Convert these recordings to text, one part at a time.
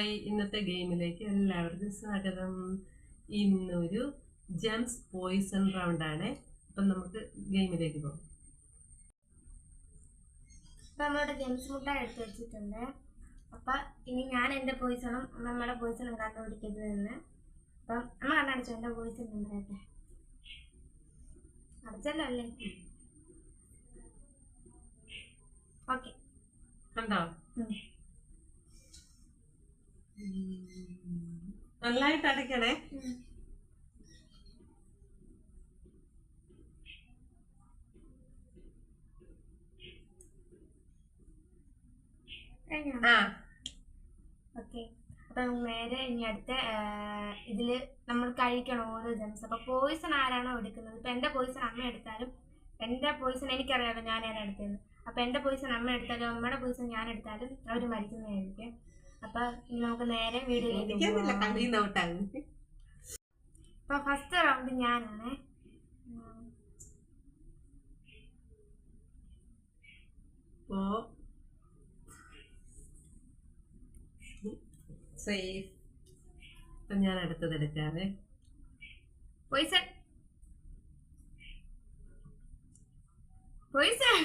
Hi ഇന്നത്തെ ഗെയിമിലേക്ക് എല്ലാവർക്കും സ്വാഗതം. ഇന്നൊരു ജംസ് പോയിസൺ റൗണ്ടാണ്. ആണ് അപ്പം നമുക്ക് ഗെയിമിലേക്ക് പോകാം. അപ്പം നമ്മളുടെ ജെംസ് മുട്ട എടുത്ത് വെച്ചിട്ടുണ്ട്. അപ്പം ഇനി ഞാൻ എന്റെ പോയിസണും നമ്മുടെ പോയിസണും കണ്ടുപിടിക്കുന്നത് നിന്ന് അപ്പം നമ്മൾ കണ്ടടിച്ചു എന്റെ പോയിസൺ നമ്പറൊക്കെ അടച്ചല്ലോ അല്ലേ? ഓക്കെ കണ്ടോ നന്നായിട്ട് അടയ്ക്കണേ. ആ. ഓക്കെ. അപ്പൊ നമുക്ക് നേരെ ഇനി അടുത്ത ഇതിൽ ഇതിൽ നമ്മൾ കഴിക്കണം ഓരോ ജംസ് അപ്പൊ പോയിസൺ ആരാണോ എടുക്കുന്നത്? ഇപ്പൊ എന്റെ പോയിസൺ അമ്മ എടുത്താലും എന്റെ പോയിസൺ എനിക്കറിയാമല്ലോ ഞാൻ ആരാ എടുത്തത് അപ്പൊ എന്റെ പോയിസൺ അമ്മ എടുത്താലും അമ്മയുടെ പോയിസൺ ഞാൻ എടുത്താലും അവർ മരിക്കുന്നതായിരിക്കും. അപ്പൊ നമുക്ക് നേരെ വീഡിയോയിലേക്ക് അപ്പൊ ഫസ്റ്റ് റൗണ്ട് ഞാനാണ്. സേഫ് ഞാൻ അടുത്തത് എടുക്കാവേ. പോയിസൺ പോയിസൺ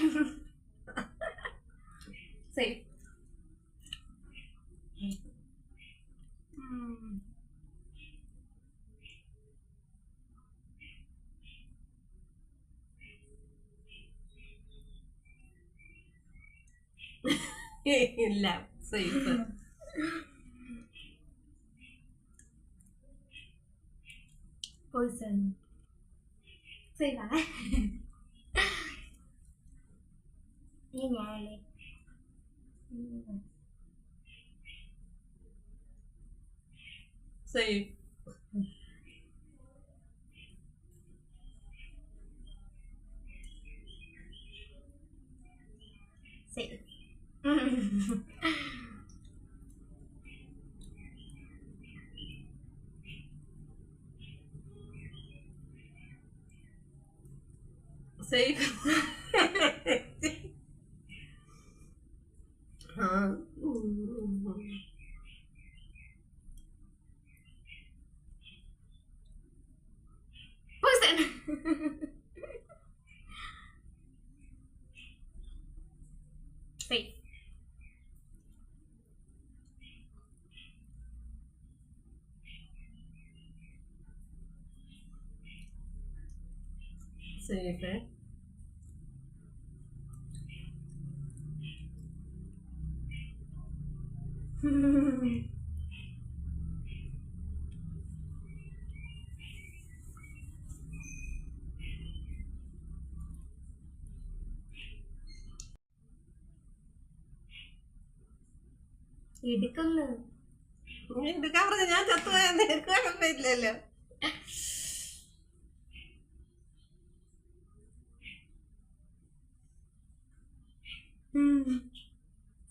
സേഫ് ഇല്ല. സേഫ്. പോയിസൺ സേവാണ് ഇനി ഞാനല്ലേ ഉം. സേഫ് സേവ് സേഫ് ആ പോയിസൺ സേവ് സേഫ് എടുക്കുന്നു എടുക്കാൻ പറഞ്ഞ ഞാൻ ചത്തുപോയാ നിനക്ക് കുഴപ്പമില്ലല്ലോ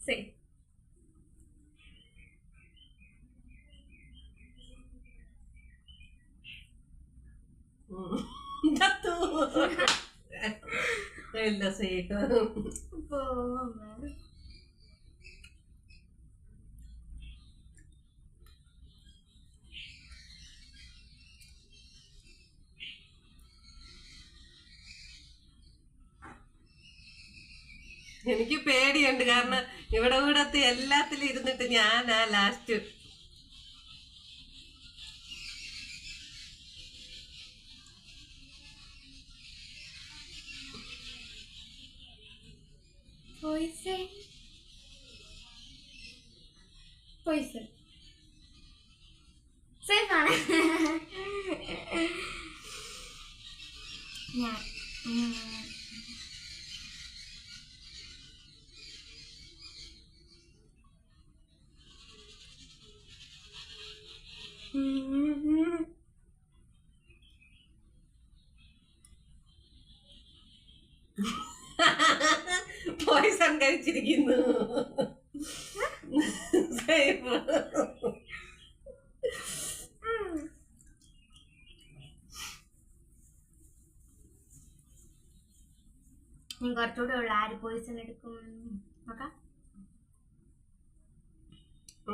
സേവ് ഇല്ല സേഫ് പോവുന്നു എനിക്ക് പേടിയുണ്ട് കാരണം ഇവിടെ കൂടത്തെ എല്ലാത്തിലും ഇരുന്നിട്ട് ഞാൻ ആ ലാസ്റ്റ് പോയിസൺ പോയിസൺ സേഫാണ് ഞാൻ ഉം. ഉം. കഴിച്ചിരിക്കുന്നു സേഫ്. ഇനി കുറച്ചുകൂടെ ഉള്ള ആര് പോയിസൺ എടുക്കും? നോക്കാം.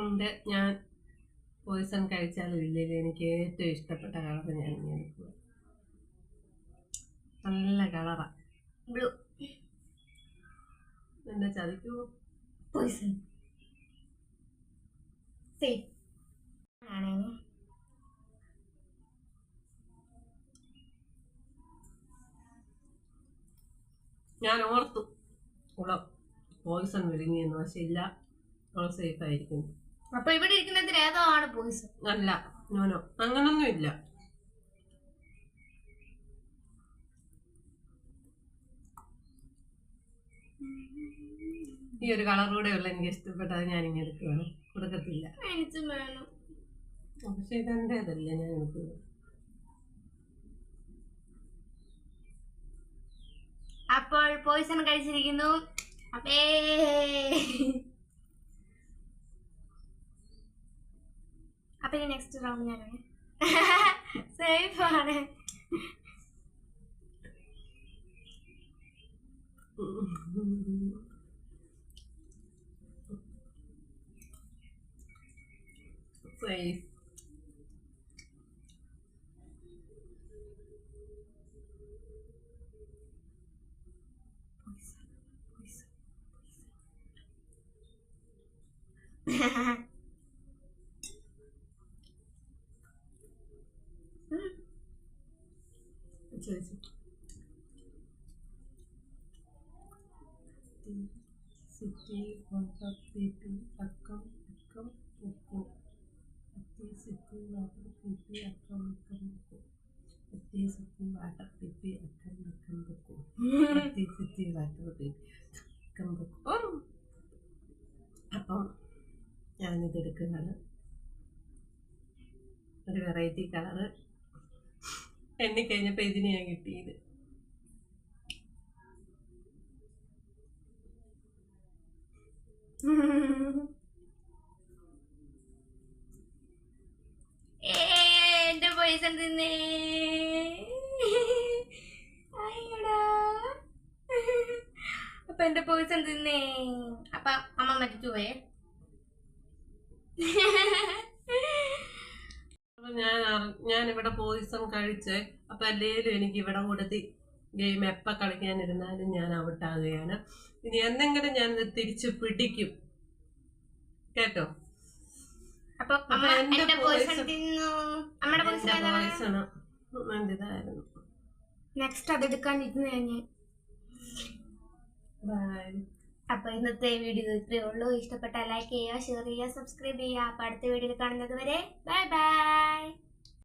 ഉണ്ട്. ഞാൻ പോയിസൺ കഴിച്ചാലും ഇല്ലെങ്കിൽ എനിക്ക് ഏറ്റവും ഇഷ്ടപ്പെട്ട കളർ ഞാൻ എടുക്കുക. നല്ല കളറാ ബ്ലൂ എന്നെ ചതിക്കുമോ പോയിസൺ സേഫ് ആണേ ഞാൻ ഓർത്തു ഉള്ള പോയിസൺ വിഴുങ്ങിയെന്ന് പക്ഷെ ഇല്ല. അവൾ സേഫ് ആയിരിക്കുന്നു. അപ്പൊ ഇവിടെ ഇരിക്കുന്നതിന് ഏതോ ആണ് പോയിസൺ അല്ല. ഞാനോ അങ്ങനൊന്നും ഇല്ല ഈ ഒരു കളർ കൂടെ ഉള്ള എനിക്ക് ഇഷ്ടപ്പെട്ടത് ഞാൻ ഇങ്ങനെ എടുക്കുകയാണ് കൊടുക്കത്തില്ല. പക്ഷെ ഇതെന്റേതല്ല ഞാൻ എടുക്കുന്നത് അപ്പോൾ പോയിസൺ കഴിച്ചിരിക്കുന്നു. അപ്പേ. അപ്പൊ ഇനി നെക്സ്റ്റ് റൗണ്ട് ഞാനാണ്. സേഫ് ആണ്. place আচ্ছা আচ্ছা Siti, Kontak, Pipi, Akam, Akam, Pokok. അപ്പം ഞാനിത് എടുക്കുകയാണ് ഒരു വെറൈറ്റി കളറ് എണ്ണിക്കഴിഞ്ഞപ്പോ ഇതിന് ഞാൻ കിട്ടിയത്. പോയിസൺ തിന്നേ. അപ്പൊ എന്റെ പൈസ തിന്നേ അപ്പൊ അമ്മ മരിച്ചു പോയേ അപ്പൊ ഞാൻ ഞാൻ ഇവിടെ പോയിസം കഴിച്ച് അപ്പൊ അല്ലേലും എനിക്ക് ഇവിടെ കൊടുത്തി ഗെയിം എപ്പ കളിക്കാനിരുന്നാലും ഞാൻ ഔട്ടാകുകയാണ്. ഇനി എന്തെങ്കിലും ഞാൻ തിരിച്ചു പിടിക്കും. കേട്ടോ? അപ്പൊ എന്റെ പോയിസൺ തിന്നു? അമ്മയുടെ പോയിസൺ നെക്സ്റ്റ് അത് എടുക്കാൻ ഇരുന്ന് ഞാൻ ബൈ അപ്പൊ ഇന്നത്തെ വീഡിയോ ഇത്രയേ ഉള്ളൂ. ഇഷ്ടപ്പെട്ട ലൈക്ക് ചെയ്യുക ഷെയർ ചെയ്യുക സബ്സ്ക്രൈബ് ചെയ്യുക. അപ്പൊ അടുത്ത വീഡിയോയിൽ കാണുന്നത് വരെ ബൈ ബൈ